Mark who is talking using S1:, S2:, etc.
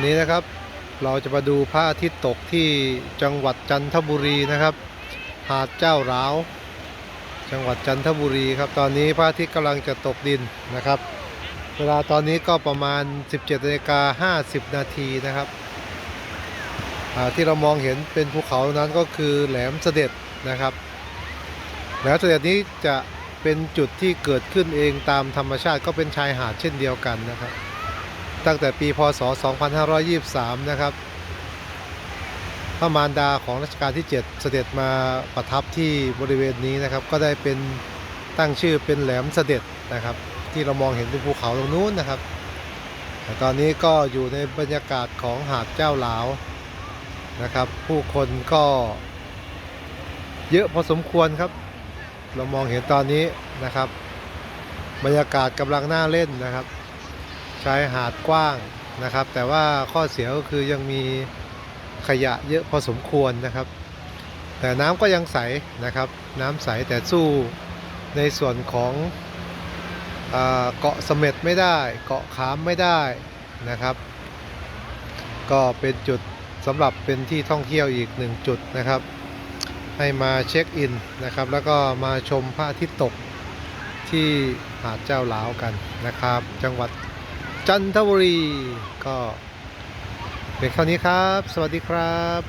S1: ันนี้นะครับ เราจะมาดูพระอาทิตย์ตกที่จังหวัดจันทบุรีนะครับ หาดเจ้าหลาว จังหวัดจันทบุรีครับ ตอนนี้พระอาทิตย์กำลังจะตกดินนะครับ เวลาตอนนี้ก็ประมาณ 17นาฬิกา50 นาทีนะครับอ่าที่เรามองเห็นเป็นภูเขานั้นก็คือแหลมเสด็จนะครับ แหลมเสด็จนี้จะเป็นจุดที่เกิดขึ้นเองตามธรรมชาติก็เป็นชายหาดเช่นเดียวกันนะครับ ตั้งแต่ปีพศ 2523 นะครับ พระมารดาของรัชกาลที่ 7 เสด็จมาประทับที่บริเวณนี้นะครับ ก็ได้เป็นตั้งชื่อเป็นแหลมเสด็จนะครับ ที่เรามองเห็นเป็นภูเขาตรงนู้นนะครับแต่ตอนนี้ก็อยู่ในบรรยากาศของหาดเจ้าหลาวนะครับ ผู้คนก็เยอะพอสมควรครับ เรามองเห็นตอนนี้นะครับ บรรยากาศกำลังน่าเล่นนะครับ ชายหาดกว้างนะครับ แต่ว่าข้อเสียก็คือยังมีขยะเยอะพอสมควรนะครับ แต่น้ำก็ยังใสนะครับ น้ำใสแต่สู้ในส่วนของเกาะเสม็ดไม่ได้ เกาะขามไม่ได้นะครับ ก็เป็นจุดสำหรับเป็นที่ท่องเที่ยวอีกหนึ่งจุดนะครับ ให้มาเช็คอินนะครับ แล้วก็มาชมพระอาทิตย์ตกที่หาดเจ้าหลาวกันนะครับ จังหวัด จันทบุรี ก็เป็นเท่านี้ครับ สวัสดีครับ